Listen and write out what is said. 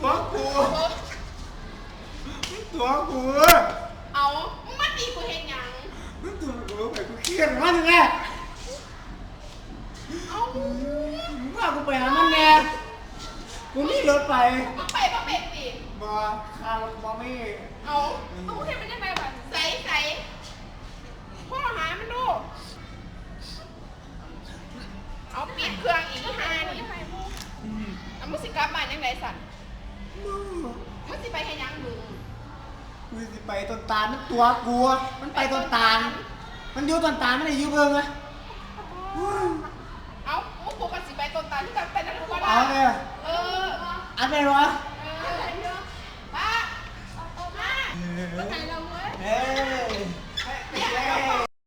Fuck, boy. ตัวกูเอามึงมาตีกูเห็นหยังตัวกูไปกูเครียดมันแน่เอามึงพากูไปหามันแน่กูนี่รถไปมึงไปบ่เป็นสิบอคารถบอไม่เอาเอาเห็นมันยังไงวะใส่ใส่พ่อหามันดูเอาปิดเครื่องอีกหานี่เอามึงสิกลับบ้านยังไงสันมึงมึงสิไปเห็นหยังมึง กูสิไปต้นตาลมันตัวกลัวมันไปต้นตาล มันอยู่ต้นตาลมันได้อยู่เบิ่งอะเอาโอ้โหกันสิไปต้นตาลที่กันไปนั่นก็ได้เอาเลยเอออันไหนวะ เออป้าป้า